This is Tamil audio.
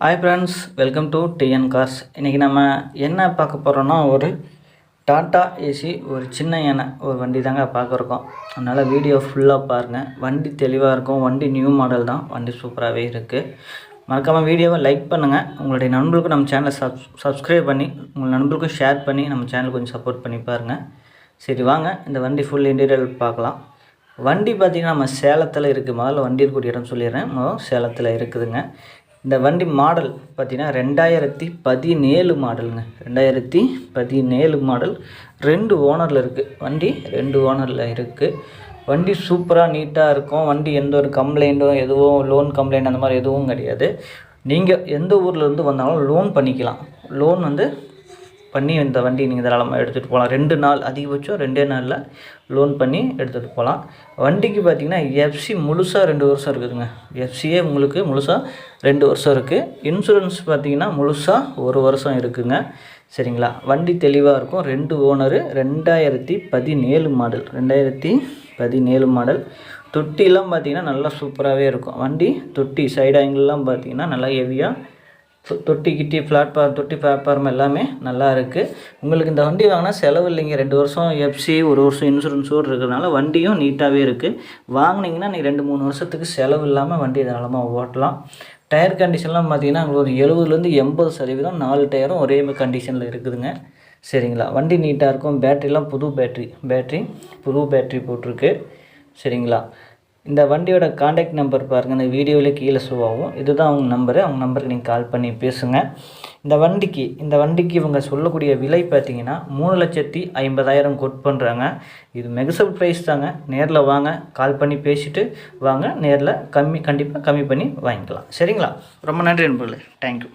Hi friends welcome to T N cars இன்றைக்கி நம்ம என்ன பார்க்க போகிறோன்னா ஒரு டாட்டா ஏசி ஒரு சின்ன யானை ஒரு வண்டி தாங்க பார்க்குறோம் அதனால் வீடியோ ஃபுல்லாக பாருங்கள் வண்டி தெளிவாக இருக்கும். வண்டி நியூ மாடல் தான். வண்டி சூப்பராகவே இருக்குது மறக்காமல் வீடியோவை லைக் பண்ணுங்கள் உங்களுடைய நண்பர்களுக்கும் நம்ம சேனலை சப் சப்ஸ்கிரைப் பண்ணி உங்கள் நண்பர்களுக்கும் ஷேர் பண்ணி நம்ம சேனலுக்கு கொஞ்சம் சப்போர்ட் பண்ணி பாருங்கள் சரி வாங்க. இந்த வண்டி ஃபுல் இன்டீரியல் பார்க்கலாம். வண்டி பார்த்திங்கன்னா நம்ம சேலத்தில் இருக்குது முதல்ல வண்டி இருக்கக்கூடிய இடம் சொல்லிடுறேன். முதல் சேலத்தில் இருக்குதுங்க. இந்த வண்டி மாடல் பார்த்திங்கன்னா ரெண்டாயிரத்தி பதினேழு மாடலுங்க. ரெண்டாயிரத்தி பதினேழு மாடல். ரெண்டு ஓனரில் இருக்குது வண்டி ரெண்டு ஓனரில் இருக்குது வண்டி சூப்பராக நீட்டாக இருக்கும். வண்டி எந்த ஒரு கம்ப்ளைண்ட்டும் எதுவும் லோன் கம்ப்ளைண்ட் அந்த மாதிரி எதுவும் கிடையாது. நீங்கள் எந்த ஊர்லேருந்து வந்தாலும் லோன் பண்ணிக்கலாம். லோன் வந்து பண்ணி இந்த வண்டி நீங்கள் தாராளமாக எடுத்துகிட்டு போகலாம் ரெண்டு நாள் அதிகபட்சம் ரெண்டே நாளில் லோன் பண்ணி எடுத்துகிட்டு போகலாம் வண்டிக்கு பார்த்தீங்கன்னா எஃப்சி முழுசாக ரெண்டு வருஷம் இருக்குதுங்க. எஃப்சியே உங்களுக்கு முழுசாக ரெண்டு வருஷம் இருக்குது இன்சூரன்ஸ் பார்த்தீங்கன்னா முழுசாக ஒரு வருஷம் இருக்குங்க. சரிங்களா? வண்டி தெளிவாக இருக்கும். ரெண்டு ஓனரு ரெண்டாயிரத்தி பதினேழு மாடல் ரெண்டாயிரத்தி பதினேழு மாடல் தொட்டிலாம் பார்த்திங்கன்னா நல்லா சூப்பராகவே இருக்கும். வண்டி தொட்டி சைடு ஆங்கிள்லாம் பார்த்தீங்கன்னா நல்லா ஹெவியாக தொட்டி கிட்டி பிளாட்ஃபார்ம் தொட்டி பிளாட்ஃபார்ம் எல்லாமே நல்லா இருக்குது உங்களுக்கு இந்த வண்டி வாங்கினா செலவு இல்லைங்க. ரெண்டு வருஷம் எஃப்சி ஒரு வருஷம் இன்சூரன்ஸோடு இருக்கிறதுனால வண்டியும் நீட்டாகவே இருக்குது வாங்கினீங்கன்னா நீங்கள் ரெண்டு மூணு வருஷத்துக்கு செலவு இல்லாமல் வண்டி தாராளமாக ஓட்டலாம். டயர் கண்டிஷன்லாம் பார்த்தீங்கன்னா உங்களுக்கு ஒரு எழுபதுலேருந்து எண்பது சதவீதம் நாலு டயரும் ஒரே கண்டிஷனில் இருக்குதுங்க. சரிங்களா? வண்டி நீட்டாக இருக்கும். பேட்டரிலாம் புது பேட்ரி பேட்ரி புது பேட்ரி போட்டிருக்கு. சரிங்களா? இந்த வண்டியோட காண்டாக்ட் நம்பர் பாருங்கள் இந்த வீடியோவிலே கீழே ஷோ ஆகும். இதுதான் அவங்க நம்பரு அவங்க நம்பருக்கு நீங்கள் கால் பண்ணி பேசுங்கள் இந்த வண்டிக்கு இந்த வண்டிக்கு இவங்க சொல்லக்கூடிய விலை பார்த்தீங்கன்னா மூணு லட்சத்தி ஐம்பதாயிரம் கோட் பண்ணுறாங்க இது மெகசப் ப்ரைஸ் தாங்க. நேரில் வாங்க கால் பண்ணி பேசிவிட்டு வாங்க. நேரில் கம்மி கண்டிப்பாக கம்மி பண்ணி வாங்கிக்கலாம். சரிங்களா? ரொம்ப நன்றி நண்பர்களே. தேங்க்யூ